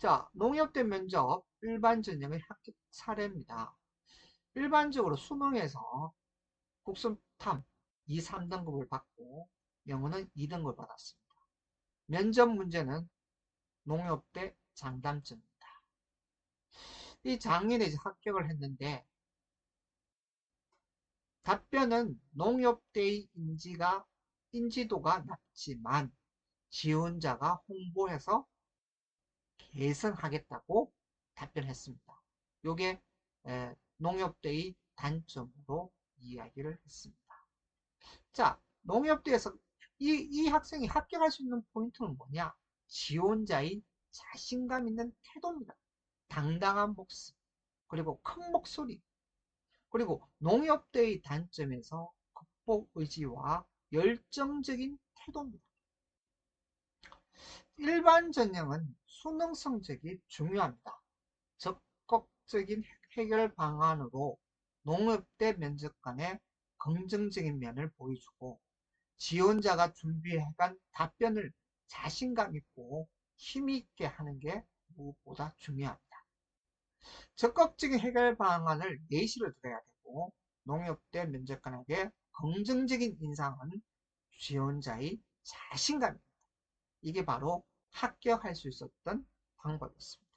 자, 농협대 면접 일반 전형의 합격 사례입니다. 일반적으로 수능에서 국수탐 2, 3등급을 받고 영어는 2등급을 받았습니다. 면접 문제는 농협대 장담점입니다. 이 장인이 이제 합격을 했는데 답변은 농협대의 인지가 인지도가 낮지만 지원자가 홍보해서 개선하겠다고 답변했습니다. 요게 농협대의 단점으로 이야기를 했습니다. 자, 농협대에서 이, 이 학생이 합격할 수 있는 포인트는 뭐냐? 지원자의 자신감 있는 태도입니다. 당당한 목숨, 그리고 큰 목소리, 그리고 농협대의 단점에서 극복 의지와 열정적인 태도입니다. 일반 전형은 수능 성적이 중요합니다. 적극적인 해결 방안으로 농협대 면접관의 긍정적인 면을 보여주고 지원자가 준비해간 답변을 자신감 있고 힘있게 하는 게 무엇보다 중요합니다. 적극적인 해결 방안을 예시를 들어야 되고 농협대 면접관에게 긍정적인 인상은 지원자의 자신감입니다. 이게 바로 합격할 수 있었던 방법이었습니다.